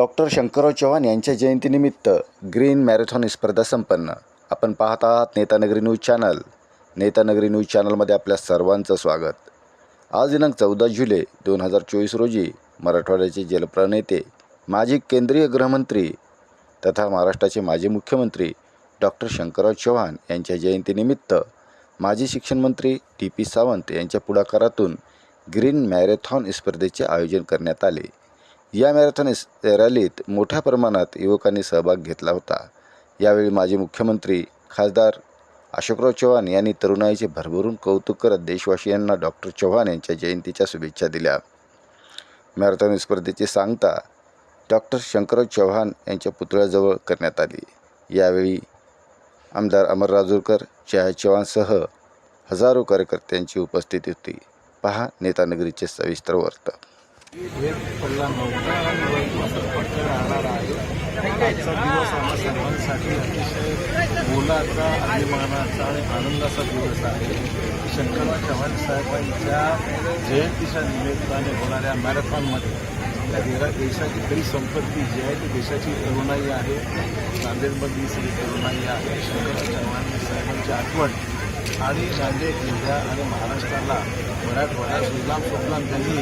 Doctor Shankarrao Chavan यांच्या जयंतीनिमित्त green marathon स्पर्धा संपन्न. आपण पाहत आहात Netanagari news channel. Netanagari news चॅनलमध्ये आपल्या सर्वांचं स्वागत. आज दिनांक चौदा जुलै दोन हजार चोवीस रोजी मराठवाड्याचे जलप्रणेते माजी केंद्रीय गृहमंत्री तथा महाराष्ट्राचे माजी मुख्यमंत्री डॉक्टर शंकरराव चव्हाण यांच्या जयंतीनिमित्त माजी शिक्षणमंत्री टी पी सावंत यांच्या पुढाकारातून ग्रीन मॅरेथॉन स्पर्धेचे आयोजन करण्यात आले. या मॅरेथॉन रॅलीत मोठ्या प्रमाणात युवकांनी सहभाग घेतला होता. यावेळी माजी मुख्यमंत्री खासदार अशोकराव चव्हाण यांनी तरुणाईचे भरभरून कौतुक करत देशवासियांना डॉक्टर चव्हाण यांच्या जयंतीच्या शुभेच्छा दिल्या. मॅरेथॉन स्पर्धेची सांगता डॉक्टर शंकरराव चव्हाण यांच्या पुतळ्याजवळ करण्यात आली. यावेळी आमदार अमर राजूरकर चहा चव्हाणसह हजारो कार्यकर्त्यांची उपस्थिती होती. पहा नेतानगरीचे सविस्तर वर्त. एक पडला नव्हता आणि वैभवाचा पट्टा राहणार आहे. आजचा दिवस आम्हा सर्वांसाठी अतिशय मोलाचा अभिमानाचा आणि आनंदाचा दिवस आहे. शंकरराव चव्हाण साहेबांच्या जयंतीच्या निमित्ताने होणाऱ्या मॅरेथॉनमध्ये आपल्या देरा देशाची खरी संपत्ती जी आहे ती देशाची तरुणाई आहे. नांदेडमधली सगळी तरुणाई आहे. शंकरराव चव्हाण साहेबांची आठवण आणि नांदेड जिल्ह्या आणि महाराष्ट्राला मराठवाडा सुजलाम सुजलाम त्यांनी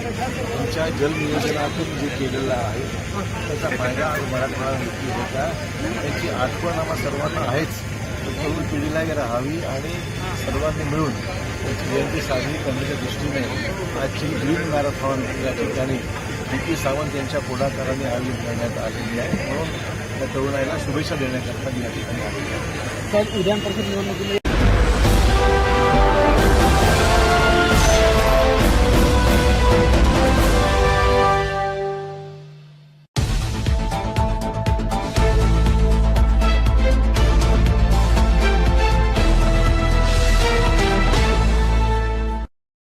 तुमच्या जलनियोजनातून जे केलेलं आहे त्याचा फायदा आज मराठवाडा नक्की होता त्याची आठवण आम्हा सर्वांना आहेच. तरुण पिढीला राहावी आणि सर्वांनी मिळून त्याची जयंती साजरी करण्याच्या दृष्टीने आजची ग्रीन मॅरेथॉन या ठिकाणी डी पी सावंत यांच्या पुढाकाराने आयोजित करण्यात आलेली आहे. म्हणून त्या तरुणाईला शुभेच्छा देण्याकरता या ठिकाणी आलेली आहे. उद्यापर्यंत निवडणुकीमध्ये